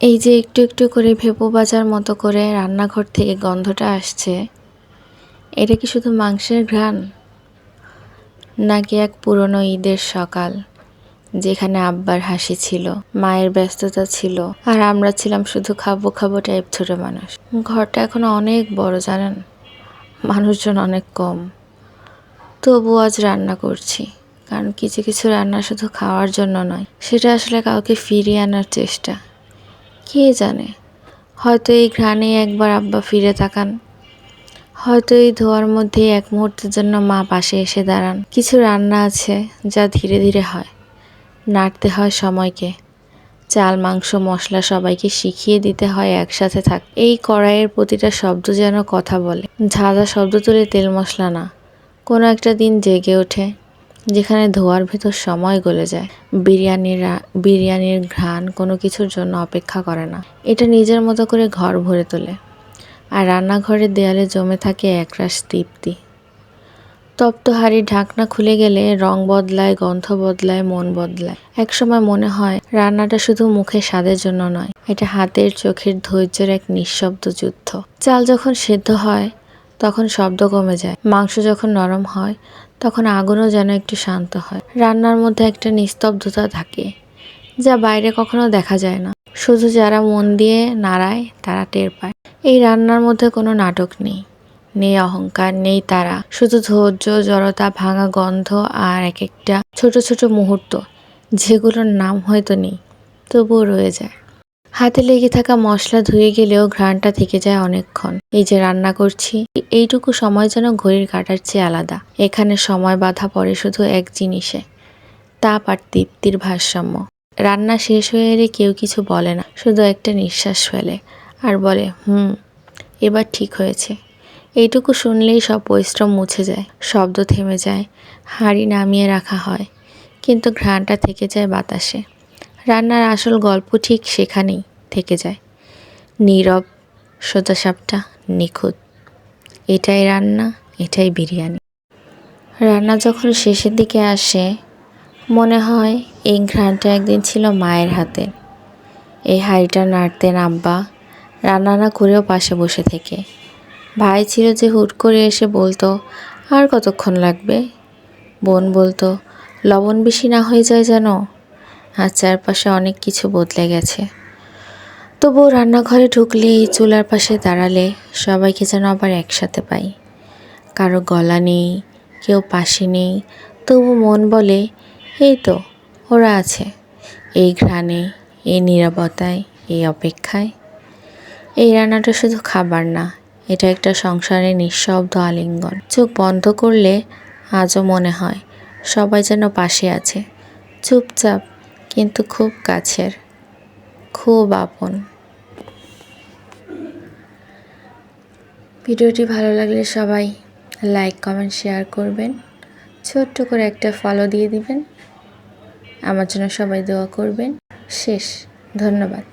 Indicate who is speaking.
Speaker 1: এই যে একটু একটু করে ভেপো বাজার মতো করে রান্নাঘর থেকে গন্ধটা আসছে, এটা কি শুধু মাংসের ঘ্রাণ? নাকি এক পুরনো ঈদের সকাল, যেখানে আব্বার হাসি ছিল, মায়ের ব্যস্ততা ছিল, আর আমরা ছিলাম শুধু খাব খাব টাইপ ছোট মানুষ। ঘরটা এখন অনেক বড়, জানেন? মানুষজন অনেক কম। তবু আজ রান্না করছি, কারণ কিছু কিছু রান্না শুধু খাওয়ার জন্য নয়, সেটা আসলে কাউকে ফিরিয়ে আনার চেষ্টা। কে জানে? হয়তো এই ঘ্রাণে একবার আব্বা ফিরে তাকান। হয়তো এই ধোয়ার মধ্যে এক মুহূর্তের জন্য মা পাশে এসে দাঁড়ান। কিছু রান্না আছে যা ধীরে ধীরে হয়। নাড়তে হয় সময়কে। চাল, মাংস, মশলা সবাইকে শিখিয়ে দিতে হয় একসাথে থাক। এই কড়াইয়ের প্রতিটা শব্দ যেন কথা বলে। ঝাঁঝা শব্দ তুলে তেল মশলা না। কোনো একটা দিন জেগে ওঠে। যেখানে ধোয়ার ভেতর সময় গলে যায়। বিরিয়ানির বিরিয়ানির ঘ্রাণ কোনো কিছুর জন্য অপেক্ষা করে না। এটা নিজের মতো করে ঘর ভরে তোলে। আর রান্নাঘরের দেয়ালে জমে থাকে একরাশ তৃপ্তি। তপ্ত হাড়ির ঢাকনা খুলে গেলে রং বদলায়, গন্ধ বদলায়, মন বদলায়। একসময় মনে হয়, রান্নাটা শুধু মুখে স্বাদের জন্য নয়, এটা হাতের চোখের ধৈর্যের এক নিঃশব্দ যুদ্ধ। চাল যখন সেদ্ধ হয় তখন শব্দ কমে যায়। মাংস যখন নরম হয়, তখন আগুনও যেন একটু শান্ত হয়। রান্নার মধ্যে একটা নিস্তব্ধতা থাকে, যা বাইরে কখনো দেখা যায় না। শুধু যারা মন দিয়ে নাড়ায়, তারা টের পায়। এই রান্নার মধ্যে কোনো নাটক নেই। নেই অহংকার, নেই তারা। শুধু ধৈর্য, জড়তা, ভাঙা গন্ধ আর এক একটা ছোট ছোট মুহূর্ত, যেগুলোর নাম হয়তো নেই, তবুও রয়ে যায়। হাতে লেগে থাকা মশলা ধুয়ে গেলেও ঘ্রাণটা থেকে যায় অনেকক্ষণ। এই যে রান্না করছি, এইটুকু সময় যেন ঘড়ির কাটার চেয়ে আলাদা। এখানে সময় বাধা পড়ে শুধু এক জিনিসে, তাপ আর তৃপ্তির ভারসাম্য। রান্না শেষ হয়ে এলে কেউ কিছু বলে না, শুধু একটা নিঃশ্বাস ফেলে আর বলে, হুম, এবার ঠিক হয়েছে। এইটুকু শুনলেই সব পরিশ্রম মুছে যায়, শব্দ থেমে যায়, হাঁড়ি নামিয়ে রাখা হয়। কিন্তু ঘ্রাণটা থেকে যায় বাতাসে। রান্নার আসল গল্প ঠিক সেখানেই। থেকে যায়। নীরব, সোজাসাপটা, নিখুঁত। এটাই রান্না, এটাই বিরিয়ানি। রান্না যখন শেষের দিকে আসে, মনে হয় এই ঘ্রাণটা একদিন ছিল মায়ের হাতে। এই হাঁড়িটা নাড়তেন আব্বা রান্না না করেও পাশে বসে থেকে। ভাই ছিল যে হুট করে এসে বলতো, আর কতক্ষণ লাগবে? বোন বলতো, লবণ বেশি না হয়ে যায় যেন? আর চারপাশে অনেক কিছু বদলে গেছে। তবুও রান্নাঘরে ঢুকলে চুলার পাশে দাঁড়ালে সবাইকে যেন আবার একসাথে পাই। কারও গলা নেই, কেউ পাশে নেই, তবু মন বলে, এই তো, ওরা আছে। এই ঘ্রাণে, এই নিরাপত্তায় এই অপেক্ষায়। এই রান্নাটা শুধু খাবার না, এটা একটা সংসারের নিঃশব্দ আলিঙ্গন। চোখ বন্ধ করলে আজও মনে হয়, সবাই যেন পাশে আছে। চুপচাপ, কিন্তু খুব কাছের। খুব আপন। ভিডিওটি ভালো লাগলে সবাই লাইক কমেন্ট শেয়ার করবেন। ছোট্ট করে একটা ফলো দিয়ে দিবেন। আমার জন্য সবাই দোয়া করবেন। শেষ। ধন্যবাদ।